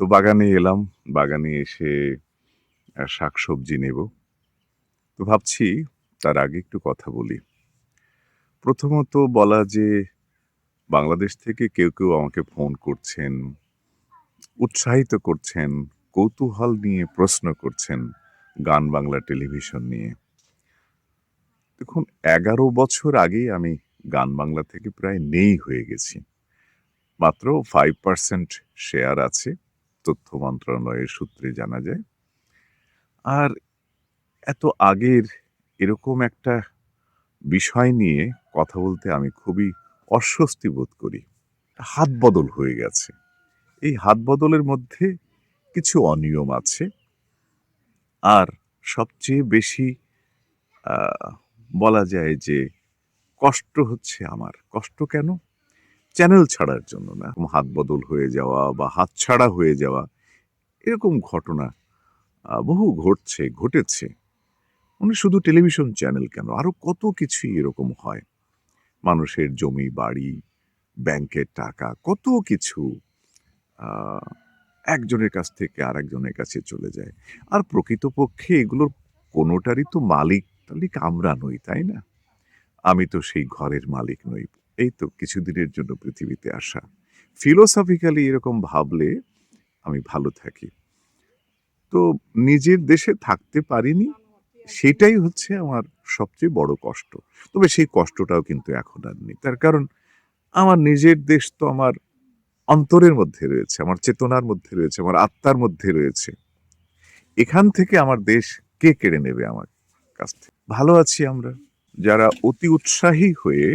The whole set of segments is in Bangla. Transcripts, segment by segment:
তো বাগানে এলাম বাগানে এসে আহ, শাকসবজি নেব। তো ভাবছি তার আগে একটু কথা বলি। প্রথমত বলা যে বাংলাদেশ থেকে কেউ কেউ আমাকে ফোন করছেন উৎসাহিত করছেন কৌতূহল নিয়ে প্রশ্ন করছেন গান বাংলা টেলিভিশন নিয়ে। দেখুন এগারো বছর আগেই আমি গান বাংলা থেকে প্রায় নেই হয়ে গেছি। মাত্র ফাইভ পার্সেন্ট শেয়ার আছে। তথ্য মন্ত্রণালয়ের সূত্রে জানা যায়। আর এত আগের এরকম একটা বিষয় নিয়ে কথা বলতে আমি খুবই অস্বস্তি বোধ করি। হাত বদল হয়ে গেছে। এই হাত বদলের মধ্যে কিছু অনিয়ম আছে। আর সবচেয়ে বেশি বলা যায় যে কষ্ট হচ্ছে আমার। কষ্ট কেন? চ্যানেল ছাড়ার জন্য না। হাত বদল হয়ে যাওয়া বা হাত ছাড়া হয়ে যাওয়া, এরকম ঘটনা বহু ঘটছে, ঘটেছে। মানে শুধু টেলিভিশন চ্যানেল কেন, আরও কত কিছুই এরকম হয়। মানুষের জমি, বাড়ি ব্যাংকের টাকা, কত কিছু একজনের কাছ থেকে আরেকজনের কাছে চলে যায়। আর প্রকৃতপক্ষে এগুলোর কোনোটারই তো মালিক টালিক আমরা নই, তাই না? আমি তো সেই ঘরের মালিক নই। এই তো কিছুদিনের জন্য পৃথিবীতে আসা। ফিলোসফিক্যালি এরকম ভাবলে আমি ভালো থাকি। তো নিজের দেশে থাকতে পারিনি, সেটাই হচ্ছে আমার সবচেয়ে বড় কষ্ট। তবে সেই কষ্টটাও কিন্তু এখন আর নেই। তার কারণ আমার নিজের দেশ তো আমার অন্তরের মধ্যে রয়েছে, আমার চেতনার মধ্যে রয়েছে, আমার আত্মার মধ্যে রয়েছে। এখান থেকে আমার দেশ কে কেড়ে নেবে আমার কাছ থেকে? ভালো আছি আমরা। যারা অতি উৎসাহী হয়ে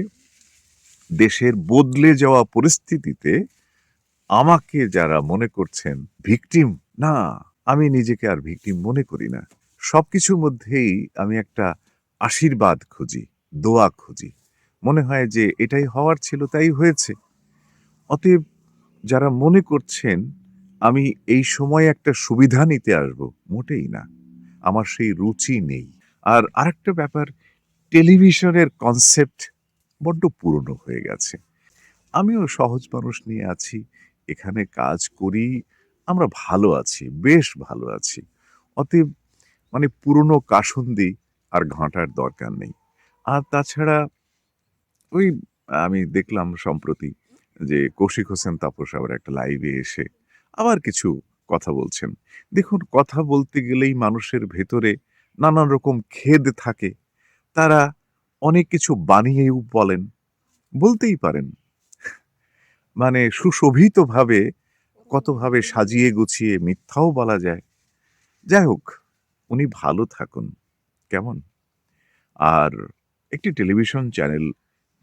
দেশের বদলে যাওয়া পরিস্থিতিতে আমাকে যারা মনে করছেন ভিকটিম, না, আমি নিজেকে আর ভিকটিম মনে করি না। সবকিছুর মধ্যেই আমি একটা আশীর্বাদ খুঁজি, দোয়া খুঁজি। মনে হয় যে এটাই হওয়ার ছিল, তাই হয়েছে। অতএব যারা মনে করছেন, আমি এই সময় একটা সুবিধা নিতে আসব, মোটেই না। আমার সেই রুচি নেই। আর আরেকটা ব্যাপার, টেলিভিশনের কনসেপ্ট বড্ড পুরনো হয়ে গেছে। আমিও সহজ মানুষ নিয়ে আছি, এখানে কাজ করি, আমরা ভালো আছি, বেশ ভালো আছি। অতএব মানে পুরনো কাসন্দি আর ঘাঁটার দরকার নেই। আর তাছাড়া ওই আমি দেখলাম সম্প্রতি যে কৌশিক হোসেন তাপস আবার একটা লাইভে এসে আবার কিছু কথা বলছেন। দেখুন, কথা বলতে গেলেই মানুষের ভেতরে নানান রকম খেদ থাকে। তারা অনেক কিছু বানিয়েও বলেন, বলতেই পারেন। মানে সুশোভিতভাবে, কতভাবে সাজিয়ে গুছিয়ে মিথ্যাও বলা যায়। যাই হোক, উনি ভালো থাকুন, কেমন? আর একটি টেলিভিশন চ্যানেল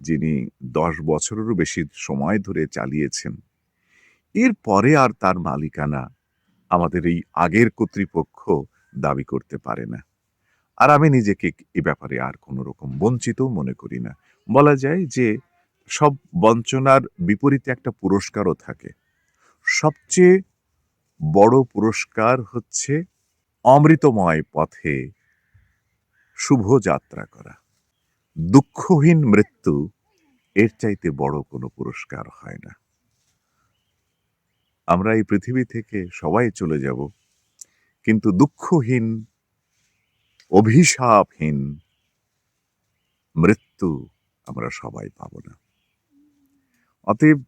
যিনি দশ বছরেরও বেশি সময় ধরে চালিয়েছেন এরপরে আর তার মালিকানা আমাদের এই আগের কর্তৃপক্ষ দাবি করতে পারে না। আর আমি নিজেকে এ ব্যাপারে আর কোনো রকম বঞ্চিতও মনে করি না। বলা যায় যে সব বঞ্চনার বিপরীতে একটা পুরস্কারও থাকে। সবচেয়ে বড় পুরস্কার হচ্ছে অমৃতময় পথে শুভ যাত্রা করা। দুঃখহীন মৃত্যু এর চাইতে বড় কোনো পুরস্কার হয় না। আমরা এই পৃথিবী থেকে সবাই চলে যাব। কিন্তু দুঃখহীন অভিশাপহীন। মৃত্যু আমরা সবাই পাব না। অতএব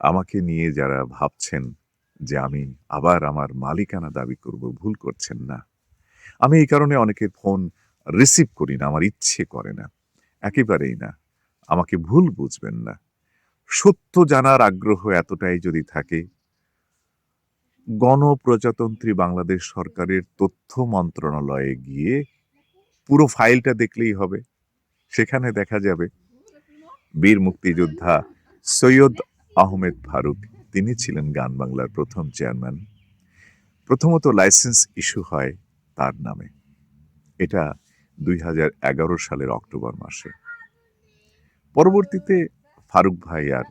আমাকে নিয়ে যারা ভাবছেন যে আমি আবার আমার মালিকানা দাবি করব, ভুল করছেন না। আমি এই কারণে অনেকের ফোন রিসিভ করি না, আমার ইচ্ছে করে না। একেবারেই না। আমাকে ভুল বুঝবেন না। সত্য জানার আগ্রহ এতটাই যদি থাকে গণপ্রজাতন্ত্রী বাংলাদেশ সরকারের তথ্য মন্ত্রণালয়ে গিয়ে পুরো ফাইলটা দেখলেই হবে। সেখানে দেখা যাবে বীর মুক্তিযোদ্ধা সৈয়দ আহমেদ ফারুক, তিনি ছিলেন গান বাংলার প্রথম চেয়ারম্যান। প্রথমত লাইসেন্স ইস্যু হয় তার নামে। এটা দুই হাজার এগারো সালের অক্টোবর মাসে। পরবর্তীতে ফারুক ভাই আর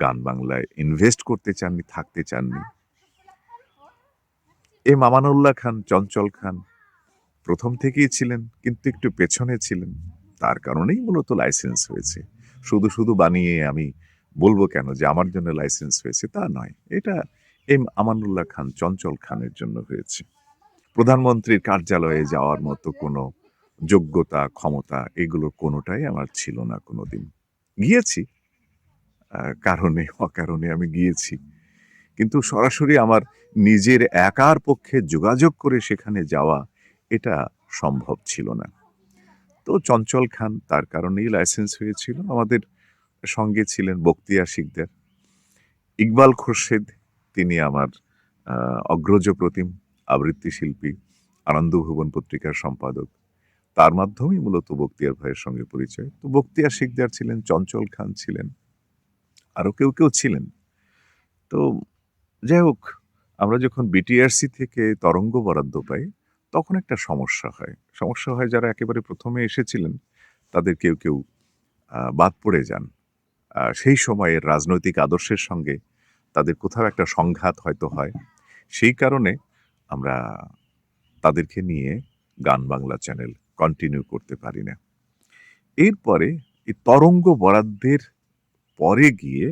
গান বাংলায় ইনভেস্ট করতে চাননি, থাকতে চাননি। এ মামানুল্লাহ খান, চঞ্চল খান প্রথম থেকেই ছিলেন, কিন্তু একটু পেছনে ছিলেন। তার কারণেই মূলত লাইসেন্স হয়েছে। শুধু শুধু বানিয়ে আমি বলব কেন যে আমার জন্য লাইসেন্স হয়েছে তা নয়, এটা এম আমানুল্লাহ খান, চঞ্চল খানের জন্য হয়েছে। প্রধানমন্ত্রীর কার্যালয়ে যাওয়ার মতো কোনো যোগ্যতা, ক্ষমতা এগুলো কোনোটাই আমার ছিল না কোনো দিন গিয়েছি কারণে, অকারণে আমি গিয়েছি। কিন্তু সরাসরি আমার নিজের একার পক্ষে যোগাযোগ করে সেখানে যাওয়া, এটা সম্ভব ছিল না। তো চঞ্চল খান তার কারণেই লাইসেন্স হয়েছিল। আমাদের সঙ্গে ছিলেন বক্তিয়ার শিকদার। ইকবাল খোরশেদ, তিনি আমার অগ্রজ প্রতিম আবৃত্তি শিল্পী, আনন্দ ভুবন পত্রিকার সম্পাদক। তার মাধ্যমেই মূলত বক্তিয়ার ভাইয়ের সঙ্গে পরিচয়। তো বক্তিয়ার শিকদার ছিলেন, চঞ্চল খান ছিলেন আরও কেউ কেউ ছিলেন। তো যাই হোক আমরা যখন বিটিআরসি থেকে তরঙ্গ বরাদ্দ পাই, তখন একটা সমস্যা হয়। সমস্যা হয় যারা একেবারে প্রথমে এসেছিলেন, তাদের কেউ কেউ বাদ পড়ে যান। সেই সময়ের রাজনৈতিক আদর্শের সঙ্গে তাদের কোথাও একটা সংঘাত হয়তো হয়। সেই কারণে আমরা তাদেরকে নিয়ে গান বাংলা চ্যানেল কন্টিনিউ করতে পারি না। এরপরে এই তরঙ্গ বরাদ্দের পরে গিয়ে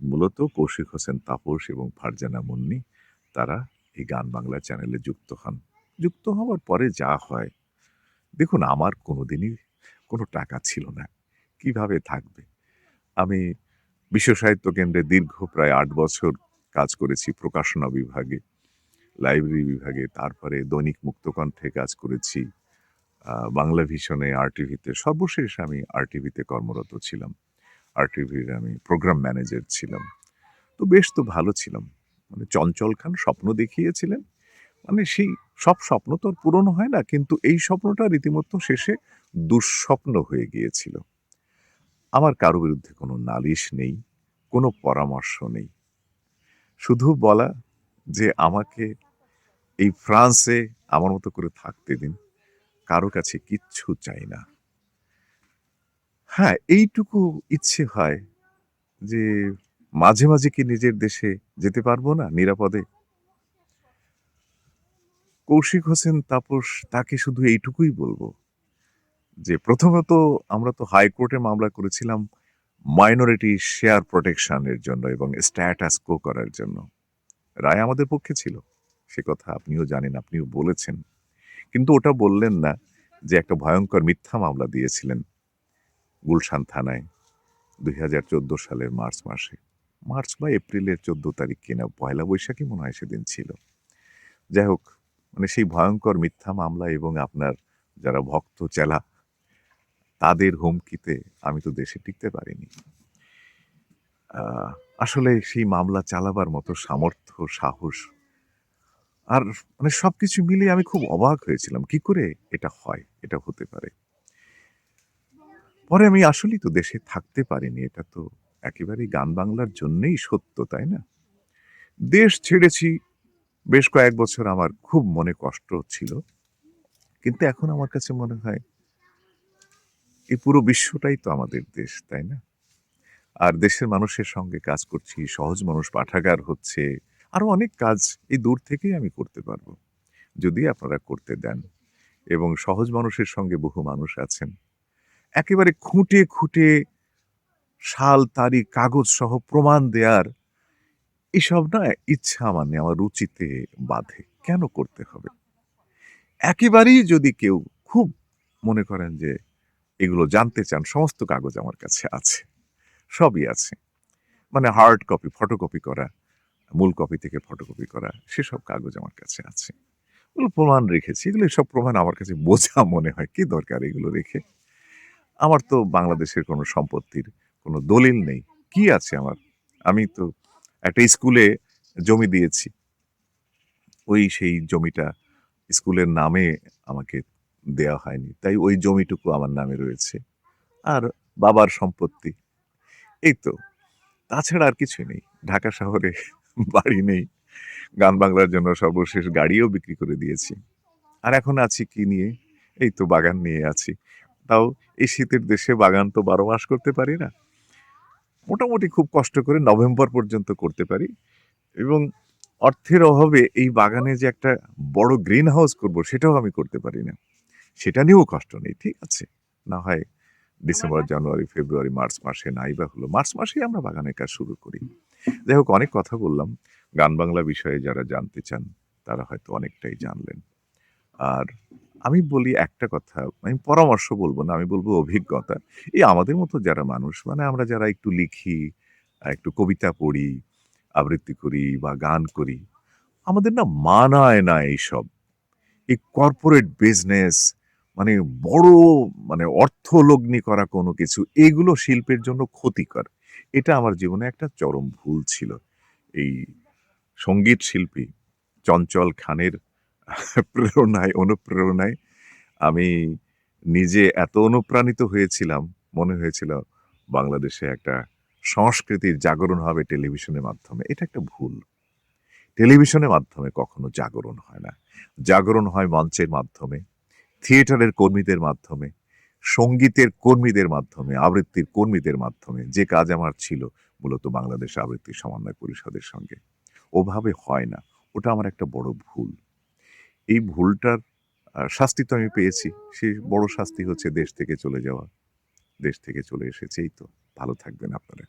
মূলত কৌশিক হোসেন তাপস এবং ফারজানা মুন্নি, তারা এই গান বাংলা চ্যানেলে যুক্ত হন। যুক্ত হওয়ার পরে যা হয়, দেখুন, আমার কোনোদিনই কোনো টাকা ছিল না। কীভাবে থাকবে? আমি বিশ্ব সাহিত্য কেন্দ্রে দীর্ঘ প্রায় আট বছর কাজ করেছি প্রকাশনা বিভাগে, লাইব্রেরি বিভাগে, তারপরে দৈনিক মুক্তকণ্ঠে কাজ করেছি বাংলা ভিশনে আরটিভিতে সর্বশেষ আমি আরটিভিতে কর্মরত ছিলাম। আরটিভির আমি প্রোগ্রাম ম্যানেজার ছিলাম। তো বেশ তো ভালো ছিলাম। মানে চঞ্চল খান স্বপ্ন দেখিয়েছিলেন। মানে সেই সব স্বপ্ন তো আর পূরণ হয় না, কিন্তু এই স্বপ্নটা রীতিমতো শেষে দুঃস্বপ্ন হয়ে গিয়েছিল। আমার কারও বিরুদ্ধে কোনো নালিশ নেই, কোনো পরামর্শ নেই। শুধু বলা যে আমাকে এই ফ্রান্সে আমার মতো করে থাকতে দিন, কারও কাছে কিচ্ছু চাই না। হ্যাঁ এইটুকু ইচ্ছে হয় যে মাঝে মাঝে কি নিজের দেশে যেতে পারব না, নিরাপদে? কৌশিক হোসেন তাপস তাকে শুধু এইটুকুই বলব যে প্রথমত আমরা তো হাইকোর্টে মামলা করেছিলাম মাইনরিটি শেয়ার প্রোটেকশনের জন্য এবং স্ট্যাটাস কো করার জন্য। রায় আমাদের পক্ষে ছিল, সে কথা আপনিও জানেন, আপনিও বলেছেন। কিন্তু ওটা বললেন না যে একটা ভয়ঙ্কর মিথ্যা মামলা দিয়েছিলেন। গুলশান থানায় দুই হাজার চোদ্দ সালের মার্চ মাসে। মার্চ বা এপ্রিলের চোদ্দ তারিখ কিনা, পয়লা বৈশাখী মনে হয় সেদিন ছিল। যাই হোক মানে সেই ভয়ঙ্কর মিথ্যা মামলা এবং আপনার যারা ভক্ত চেলা, তাদের হুমকিতে আমি তো দেশে টিকতে পারিনি। আসলে সেই মামলা চালাবার মতো সামর্থ্য, সাহস আর মানে সবকিছু মিলিয়ে আমি খুব অবাক হয়েছিলাম। কি করে এটা হয়? এটা হতে পারে। পরে আমি আসলেই তো দেশে থাকতে পারিনি, এটা তো একেবারেই গান বাংলার জন্যেই সত্য, তাই না? দেশ ছেড়েছি, বেশ কয়েক বছর আমার খুব মনে কষ্ট ছিল, কিন্তু এখন আমার কাছে মনে হয় এই পুরো বিশ্বটাই তো আমাদের দেশ, তাই না? আর দেশের মানুষের সঙ্গে কাজ করছি, সহজ মানুষ পাঠাগার হচ্ছে, আরও অনেক কাজ এই দূর থেকেই আমি করতে পারব, যদি আপনারা করতে দেন, এবং সহজ মানুষের সঙ্গে বহু মানুষ আছেন। একেবারে খুঁটে খুঁটে সাল তারিখ কাগজ সহ প্রমাণ দেয়ার এসব না ইচ্ছা নেই আমার রুচিতে বাধে। কেন করতে হবে? একেবারেই যদি কেউ খুব মনে করেন যে এগুলো জানতে চান, সমস্ত কাগজ আমার কাছে আছে, সবই আছে। মানে হার্ড কপি ফটোকপি করা, মূল কপি থেকে ফটোকপি করা, সেসব কাগজ আমার কাছে আছে। প্রমাণ রেখেছি, এগুলো সব প্রমাণ আমার কাছে বোঝা মনে হয়, কি দরকার এগুলো রেখে? আমার তো বাংলাদেশের কোনো সম্পত্তির কোনো দলিল নেই। কি আছে আমার? আমি তো একটা স্কুলে জমি দিয়েছি। ওই সেই জমিটা স্কুলের নামে আমাকে দেয়া হয়নি। তাই ওই জমিটুকু আমার নামে রয়েছে। আর বাবার সম্পত্তি। এই তো। তাছাড়া আর কিছুই নেই। ঢাকা শহরে বাড়ি নেই। গান বাংলার জন্য সর্বশেষ গাড়িও বিক্রি করে দিয়েছি। আর এখন আছি কি নিয়ে? এই তো বাগান নিয়ে আছি। তাও এই শীতের দেশে বাগান তো বারো মাস করতে পারি না। মোটামুটি খুব কষ্ট করে নভেম্বর পর্যন্ত করতে পারি। এবং অর্থের অভাবে এই বাগানে যে একটা বড় গ্রিন হাউস করব সেটাও আমি করতে পারি না। সেটা নিয়েও কষ্ট নেই ঠিক আছে। না হয় ডিসেম্বর জানুয়ারি ফেব্রুয়ারি মার্চ মাসে নাই বা হলো মার্চ মাসেই আমরা বাগানের কাজ শুরু করি। যাই হোক অনেক কথা বললাম। গান বাংলা বিষয়ে যারা জানতে চান তারা হয়তো অনেকটাই জানলেন। আর আমি বলি একটা কথা, আমি পরামর্শ বলব না, আমি বলব অভিজ্ঞতা। এই আমাদের মতো যারা মানুষ মানে আমরা যারা একটু লিখি, একটু কবিতা পড়ি, আবৃত্তি করি বা গান করি, আমাদের না মানায় না এইসব। এই কর্পোরেট বিজনেস মানে বড় মানে অর্থলগ্নি করা কোনো কিছু, এগুলো শিল্পের জন্য ক্ষতিকর। এটা আমার জীবনে একটা চরম ভুল ছিল। এই সংগীত শিল্পী চঞ্চল খানের প্রেরণায়, অনুপ্রেরণায় আমি নিজে এত অনুপ্রাণিত হয়েছিলাম, মনে হয়েছিল বাংলাদেশে একটা সংস্কৃতির জাগরণ হবে টেলিভিশনের মাধ্যমে। এটা একটা ভুল। টেলিভিশনের মাধ্যমে কখনো জাগরণ হয় না। জাগরণ হয় মঞ্চের মাধ্যমে, থিয়েটারের কর্মীদের মাধ্যমে, সঙ্গীতের কর্মীদের মাধ্যমে, আবৃত্তির কর্মীদের মাধ্যমে। যে কাজ আমার ছিল, মূলত বাংলাদেশ আবৃত্তি সমন্বয় পরিষদের সঙ্গে। ওভাবে হয় না। ওটা আমার একটা বড় ভুল। এই ভুলটার শাস্তি তো আমি পেয়েছি। সেই বড় শাস্তি হচ্ছে দেশ থেকে চলে যাওয়া। দেশ থেকে চলে এসেছেই তো, ভালো থাকবেন আপনারা।